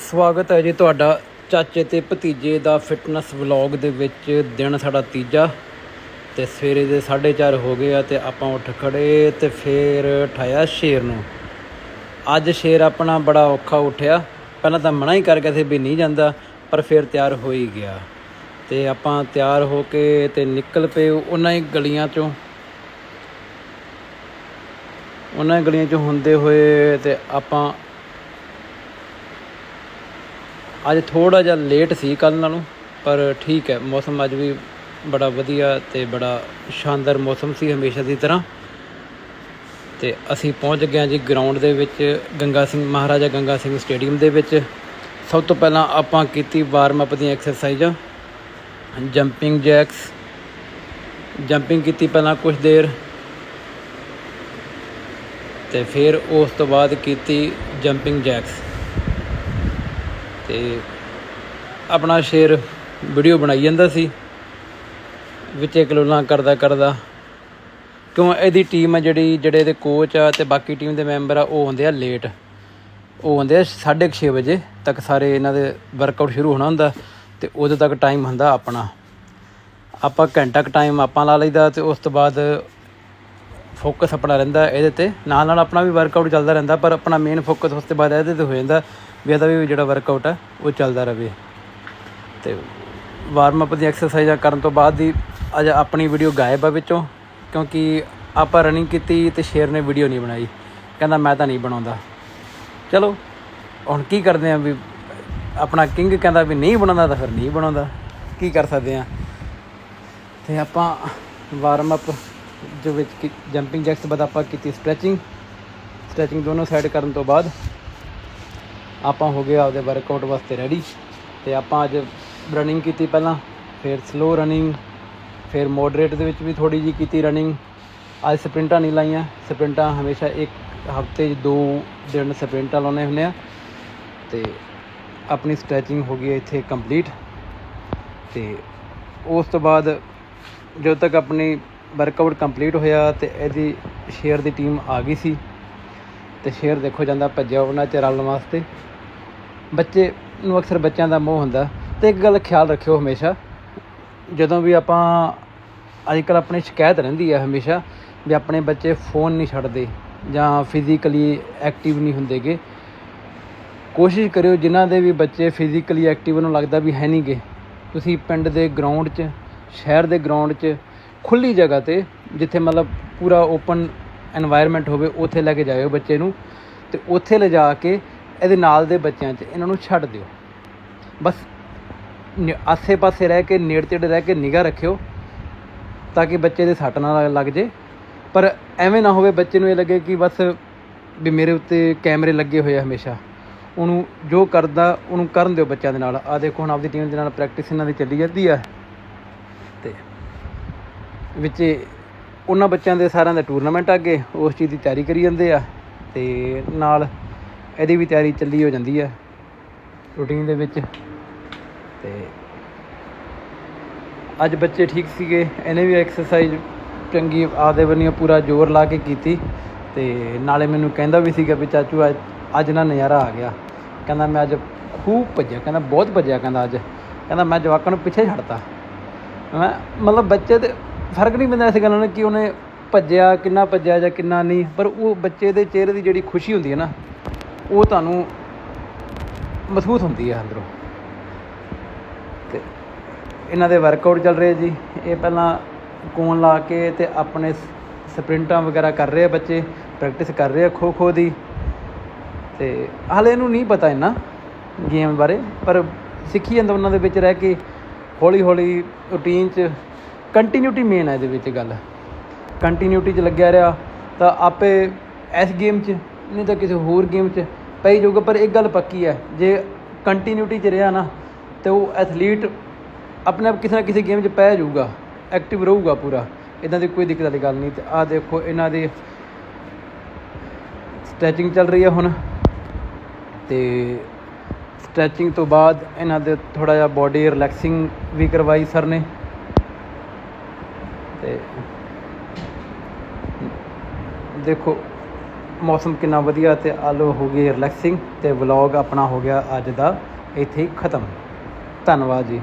ਸਵਾਗਤ ਹੈ ਜੀ ਤੁਹਾਡਾ ਚਾਚੇ ਤੇ ਭਤੀਜੇ ਦਾ ਫਿਟਨੈਸ ਵਲੌਗ ਦੇ ਵਿੱਚ ਦਿਨ ਸਾਡਾ ਤੀਜਾ ਤੇ ਸਵੇਰੇ ਦੇ 4:30 ਹੋ ਗਏ ਆ ਤੇ ਆਪਾਂ ਉੱਠ ਖੜੇ ਤੇ ਫੇਰ ਠਾਇਆ ਸ਼ੇਰ ਨੂੰ। ਅੱਜ ਸ਼ੇਰ ਆਪਣਾ ਬੜਾ ਔਖਾ ਉੱਠਿਆ। ਪਹਿਲਾਂ ਤਾਂ ਮਨਾ ਹੀ ਕਰ ਗਿਆ ਸੀ ਵੀ ਨਹੀਂ ਜਾਂਦਾ, ਪਰ ਫਿਰ ਤਿਆਰ ਹੋ ਹੀ ਗਿਆ। ਤੇ ਆਪਾਂ ਤਿਆਰ ਹੋ ਕੇ ਤੇ ਨਿਕਲ ਪਏ ਉਹਨਾਂ ਹੀ ਗਲੀਆਂ ਚੋਂ। ਉਹਨਾਂ ਗਲੀਆਂ ਚੋਂ ਹੁੰਦੇ ਹੋਏ ਤੇ ਆਪਾਂ ਅੱਜ ਥੋੜਾ ਜਿਹਾ ਲੇਟ ਸੀ ਕੱਲ ਨਾਲੋਂ, ਪਰ ਠੀਕ ਹੈ, ਮੌਸਮ ਅੱਜ ਵੀ ਬੜਾ ਵਧੀਆ ਤੇ ਬੜਾ ਸ਼ਾਨਦਾਰ ਮੌਸਮ ਸੀ ਹਮੇਸ਼ਾ ਦੀ ਤਰ੍ਹਾਂ। ਤੇ ਅਸੀਂ ਪਹੁੰਚ ਗਏ ਜੀ ਗਰਾਊਂਡ ਦੇ ਵਿੱਚ ਗੰਗਾ ਸਿੰਘ, ਮਹਾਰਾਜਾ ਗੰਗਾ ਸਿੰਘ ਸਟੇਡੀਅਮ ਦੇ ਵਿੱਚ। ਸਭ ਤੋਂ ਪਹਿਲਾਂ ਆਪਾਂ ਕੀਤੀ ਵਾਰਮ ਅਪ ਦੀਆਂ ਐਕਸਰਸਾਈਜ਼ਾਂ ਜੰਪਿੰਗ ਜੈਕਸ ਜੰਪਿੰਗ ਕੀਤੀ ਪਹਿਲਾਂ ਕੁਝ ਦੇਰ। ਤੇ ਫਿਰ ਉਸ ਤੋਂ ਬਾਅਦ ਕੀਤੀ ਜੰਪਿੰਗ ਜੈਕਸ ਤੇ ਆਪਣਾ ਸ਼ੇਰ ਵੀਡੀਓ ਬਣਾਈ ਜਾਂਦਾ ਸੀ। ਵਿੱਚੇ ਕਲੋਲਾਂ ਕਰਦਾ ਕਰਦਾ। ਕਿਉਂ ਇਹਦੀ ਟੀਮ ਆ ਜਿਹੜੀ, ਜਿਹੜੇ ਇਹਦੇ ਕੋਚ ਆ ਤੇ ਬਾਕੀ ਟੀਮ ਦੇ ਮੈਂਬਰ ਆ, ਉਹ ਹੁੰਦੇ ਆ ਲੇਟ ਉਹ ਹੁੰਦੇ ਆ 6:30 ਵਜੇ ਤੱਕ ਸਾਰੇ ਇਹਨਾਂ ਦੇ ਵਰਕਆਊਟ ਸ਼ੁਰੂ ਹੋਣਾ ਹੁੰਦਾ ਤੇ ਉਦੋਂ ਤੱਕ ਟਾਈਮ ਹੁੰਦਾ ਆਪਣਾ। ਆਪਾਂ ਘੰਟਾ ਕੁ ਟਾਈਮ ਆਪਾਂ ਲਾ ਲਈਦਾ ਤੇ ਉਸ ਤੋਂ ਬਾਅਦ ਫੋਕਸ ਆਪਣਾ ਰਹਿੰਦਾ ਇਹਦੇ ਤੇ। ਨਾਲ ਨਾਲ ਆਪਣਾ ਵੀ ਵਰਕਆਊਟ ਚੱਲਦਾ ਰਹਿੰਦਾ, ਪਰ ਆਪਣਾ ਮੇਨ ਫੋਕਸ ਉਸ ਤੋਂ ਬਾਅਦ ਇਹਦੇ ਤੇ ਹੋ ਜਾਂਦਾ ਵੀ ਇਹਦਾ ਵੀ ਜਿਹੜਾ ਵਰਕਆਊਟ ਆ ਉਹ ਚੱਲਦਾ ਰਹੇ। ਤੇ ਵਾਰਮ ਅਪ ਦੀ ਐਕਸਰਸਾਈਜ਼ਾਂ ਕਰਨ ਤੋਂ ਬਾਅਦ ਦੀ ਅੱਜ ਆਪਣੀ ਵੀਡੀਓ ਗਾਇਬ ਆ ਵਿੱਚੋਂ, ਕਿਉਂਕਿ ਆਪਾਂ ਰਨਿੰਗ ਕੀਤੀ ਤੇ ਸ਼ੇਰ ਨੇ ਵੀਡੀਓ ਨਹੀਂ ਬਣਾਈ। ਕਹਿੰਦਾ ਮੈਂ ਤਾਂ ਨਹੀਂ ਬਣਾਉਂਦਾ। ਚਲੋ, ਹੁਣ ਕੀ ਕਰਦੇ ਆ ਵੀ ਆਪਣਾ ਕਿੰਗ ਕਹਿੰਦਾ ਵੀ ਨਹੀਂ ਬਣਾਉਂਦਾ ਤਾਂ ਫਿਰ ਨਹੀਂ ਬਣਾਉਂਦਾ। ਕੀ ਕਰ ਸਕਦੇ ਆ? ਤੇ ਆਪਾਂ ਵਾਰਮ ਅਪ ਜੋ ਵਿੱਚ ਜੰਪਿੰਗ ਜੈਕਸ ਤੋਂ ਬਾਅਦ ਆਪਾਂ ਕੀਤੀ ਸਟ੍ਰੈਚਿੰਗ ਸਟ੍ਰੈਚਿੰਗ ਦੋਨੋਂ ਸਾਈਡ ਕਰਨ ਤੋਂ ਬਾਅਦ ਆਪਾਂ ਹੋ ਗਏ ਆਪਦੇ ਵਰਕਆਊਟ ਵਾਸਤੇ ਰੈਡੀ ਤੇ ਆਪਾਂ ਅੱਜ ਰਨਿੰਗ ਕੀਤੀ ਪਹਿਲਾਂ, ਫਿਰ ਸਲੋ ਰਨਿੰਗ ਫਿਰ ਮੋਡਰੇਟ ਦੇ ਵਿੱਚ ਵੀ ਥੋੜੀ ਜੀ ਕੀਤੀ ਰਨਿੰਗ ਅੱਜ ਸਪ੍ਰਿੰਟਾਂ ਨਹੀਂ ਲਾਈਆਂ ਸਪ੍ਰਿੰਟਾਂ ਹਮੇਸ਼ਾ ਇੱਕ ਹਫ਼ਤੇ 'ਚ ਦੋ ਦਿਨ ਸਪ੍ਰਿੰਟਾਂ ਲਾਉਣੇ ਹੁੰਦੇ ਆ। ਤੇ ਆਪਣੀ ਸਟ੍ਰੈਚਿੰਗ ਹੋ ਗਈ ਇੱਥੇ ਕੰਪਲੀਟ ਤੇ ਉਸ ਤੋਂ ਬਾਅਦ ਜਦੋਂ ਤੱਕ ਆਪਣੀ ਵਰਕਆਊਟ ਕੰਪਲੀਟ ਹੋਇਆ ਤੇ ਇਹਦੀ ਸ਼ੇਅਰ ਦੀ ਟੀਮ ਆ ਗਈ ਸੀ। ਤੇ ਸ਼ੇਅਰ ਦੇਖੋ ਜਾਂਦਾ ਭੱਜਿਆ ਉਹਨਾਂ 'ਚ ਰਲਣ ਵਾਸਤੇ। ਬੱਚੇ ਨੂੰ ਅਕਸਰ ਬੱਚਿਆਂ ਦਾ ਮੋਹ ਹੁੰਦਾ। ਤੇ ਇੱਕ ਗੱਲ ਖਿਆਲ ਰੱਖਿਓ ਹਮੇਸ਼ਾ, ਜਦੋਂ ਵੀ ਆਪਾਂ ਅੱਜ ਕੱਲ੍ਹ ਆਪਣੀ ਸ਼ਿਕਾਇਤ ਰਹਿੰਦੀ ਹੈ ਹਮੇਸ਼ਾ ਵੀ ਆਪਣੇ ਬੱਚੇ ਫੋਨ ਨਹੀਂ ਛੱਡਦੇ ਜਾਂ ਫਿਜ਼ੀਕਲੀ ਐਕਟਿਵ ਨਹੀਂ ਹੁੰਦੇਗੇ। ਕੋਸ਼ਿਸ਼ ਕਰਿਓ ਜਿਨ੍ਹਾਂ ਦੇ ਵੀ ਬੱਚੇ ਫਿਜ਼ੀਕਲੀ ਐਕਟਿਵ ਨੂੰ ਲੱਗਦਾ ਵੀ ਹੈ ਨਹੀਂਗੇ ਤੁਸੀਂ ਪਿੰਡ ਦੇ ਗਰਾਊਂਡ 'ਚ, ਸ਼ਹਿਰ ਦੇ ਗਰਾਊਂਡ 'ਚ ਖੁੱਲੀ ਜਗ੍ਹਾ ਤੇ ਜਿੱਥੇ ਮਤਲਬ ਪੂਰਾ ਓਪਨ এনवायरमेंट ਹੋਵੇ, ਉੱਥੇ ਲੈ ਕੇ ਜਾਇਓ ਬੱਚੇ ਨੂੰ ਤੇ ਉੱਥੇ ਲਿਜਾ ਕੇ ਇਹਦੇ ਨਾਲ ਦੇ ਬੱਚਿਆਂ 'ਚ ਇਹਨਾਂ ਨੂੰ ਛੱਡ ਦਿਓ। ਬਸ ਆਸੇ-ਪਾਸੇ ਰਹਿ ਕੇ ਨੇੜੇ ਤੇੜੇ ਰਹਿ ਕੇ ਨਿਗਾਹ ਰੱਖਿਓ ਤਾਂ ਕਿ ਬੱਚੇ ਦੇ ਸੱਟ ਨਾ ਲੱਗ ਜੇ। ਪਰ ਐਵੇਂ ਨਾ ਹੋਵੇ ਬੱਚੇ ਨੂੰ ਇਹ ਲੱਗੇ ਕਿ ਬਸ ਵੀ ਮੇਰੇ ਉੱਤੇ ਕੈਮਰੇ ਲੱਗੇ ਹੋਏ ਆ ਹਮੇਸ਼ਾ। ਉਹਨੂੰ ਜੋ ਕਰਦਾ, ਉਹਨੂੰ ਕਰਨ ਦਿਓ ਬੱਚਿਆਂ ਦੇ ਨਾਲ। ਆ ਦੇਖੋ ਹੁਣ ਆਪਦੀ ਟੀਮ ਦੇ ਨਾਲ ਪ੍ਰੈਕਟਿਸ ਇਹਨਾਂ ਦੀ ਚੱਲੀ ਜਾਂਦੀ ਆ। ਤੇ ਵਿੱਚ ਉਹਨਾਂ ਬੱਚਿਆਂ ਦੇ ਸਾਰਿਆਂ ਦਾ ਟੂਰਨਾਮੈਂਟ ਅੱਗੇ, ਉਸ ਚੀਜ਼ ਦੀ ਤਿਆਰੀ ਕਰੀ ਜਾਂਦੇ ਆ ਤੇ ਨਾਲ ਇਹਦੀ ਵੀ ਤਿਆਰੀ ਚੱਲੀ ਹੋ ਜਾਂਦੀ ਆ ਰੂਟੀਨ ਦੇ ਵਿੱਚ ਤੇ ਅੱਜ ਬੱਚੇ ਠੀਕ ਸੀਗੇ, ਇਹਨੇ ਵੀ ਐਕਸਰਸਾਈਜ਼ ਚੰਗੀ ਆਪਦੇ ਵੱਲੋਂ ਪੂਰਾ ਜ਼ੋਰ ਲਾ ਕੇ ਕੀਤੀ ਤੇ ਨਾਲੇ ਮੈਨੂੰ ਕਹਿੰਦਾ ਵੀ ਸੀਗਾ ਵੀ ਚਾਚੂ, ਅੱਜ ਅੱਜ ਨਾ ਨਜ਼ਾਰਾ ਆ ਗਿਆ। ਕਹਿੰਦਾ ਮੈਂ ਅੱਜ ਖੂਬ ਭੱਜਿਆ, ਕਹਿੰਦਾ ਬਹੁਤ ਭੱਜਿਆ, ਕਹਿੰਦਾ ਅੱਜ। ਕਹਿੰਦਾ ਮੈਂ ਜਵਾਕਾਂ ਨੂੰ ਪਿੱਛੇ ਛੱਡਤਾ। ਮੈਂ ਮਤਲਬ ਬੱਚੇ ਦੇ ਫ਼ਰਕ ਨਹੀਂ ਪੈਂਦਾ ਇਸ ਗੱਲ ਨਾਲ ਕਿ ਉਹਨੇ ਭੱਜਿਆ, ਕਿੰਨਾ ਭੱਜਿਆ ਜਾਂ ਕਿੰਨਾ ਨਹੀਂ, ਪਰ ਉਹ ਬੱਚੇ ਦੇ ਚਿਹਰੇ ਦੀ ਜਿਹੜੀ ਖੁਸ਼ੀ ਹੁੰਦੀ ਹੈ ਨਾ, ਉਹ ਤੁਹਾਨੂੰ ਮਹਿਸੂਸ ਹੁੰਦੀ ਹੈ ਅੰਦਰੋਂ। ਤੇ ਇਹਨਾਂ ਦੇ ਵਰਕਆਊਟ ਚੱਲ ਰਹੇ ਜੀ। ਇਹ ਪਹਿਲਾਂ ਕੋਨ ਲਾ ਕੇ ਤੇ ਆਪਣੇ ਸ- ਸਪ੍ਰਿੰਟਾਂ ਵਗੈਰਾ ਕਰ ਰਹੇ ਆ ਬੱਚੇ ਪ੍ਰੈਕਟਿਸ ਕਰ ਰਹੇ ਆ ਖੋ ਖੋ ਦੀ। ਤੇ ਹਾਲੇ ਇਹਨੂੰ ਨਹੀਂ ਪਤਾ ਇੰਨਾ ਗੇਮ ਬਾਰੇ, ਪਰ ਸਿੱਖੀ ਜਾਂਦਾ ਉਹਨਾਂ ਦੇ ਵਿੱਚ ਰਹਿ ਕੇ ਹੌਲੀ ਹੌਲੀ ਰੂਟੀਨ 'ਚ ਕੰਟੀਨਿਊਟੀ ਮੇਨ ਹੈ ਇਹਦੇ ਵਿੱਚ ਗੱਲ। ਕੰਟੀਨਿਊਟੀ 'ਚ ਲੱਗਿਆ ਰਿਹਾ, ਤਾਂ ਆਪੇ ਇਸ ਗੇਮ 'ਚ, ਨਹੀਂ ਤਾਂ ਕਿਸੇ ਹੋਰ ਗੇਮ 'ਚ ਪਈ ਜਾਊਗਾ, ਪਰ ਇੱਕ ਗੱਲ ਪੱਕੀ ਹੈ, ਜੇ ਕੰਟੀਨਿਊਟੀ 'ਚ ਰਿਹਾ ਨਾ, ਤੇ ਉਹ ਐਥਲੀਟ ਆਪਣੇ ਆਪ ਕਿਸੇ ਨਾ ਕਿਸੇ ਗੇਮ 'ਚ ਪੈ ਜਾਊਗਾ ਐਕਟਿਵ ਰਹੂਗਾ ਪੂਰਾ। ਇਦਾਂ ਦੀ ਕੋਈ ਦਿੱਕਤ ਵਾਲੀ ਗੱਲ ਨਹੀਂ, ਤੇ ਆਹ ਦੇਖੋ ਇਹਨਾਂ ਦੇ ਸਟ੍ਰੈਚਿੰਗ ਚੱਲ ਰਹੀ ਹੈ ਹੁਣ, ਤੇ ਸਟ੍ਰੈਚਿੰਗ ਤੋਂ ਬਾਅਦ ਇਹਨਾਂ ਦੇ ਥੋੜਾ ਜਿਹਾ ਬਾਡੀ ਰਿਲੈਕਸਿੰਗ ਵੀ ਕਰਵਾਈ ਸਰ ਨੇ। ਤੇ ਦੇਖੋ, ਮੌਸਮ ਕਿੰਨਾ ਵਧੀਆ ਤੇ ਆਲੋ ਹੋ ਗਈ ਰਿਲੈਕਸਿੰਗ ਤੇ ਵਲੌਗ ਆਪਣਾ ਹੋ ਗਿਆ ਅੱਜ ਦਾ ਇੱਥੇ ਹੀ ਖਤਮ। ਧੰਨਵਾਦ ਜੀ।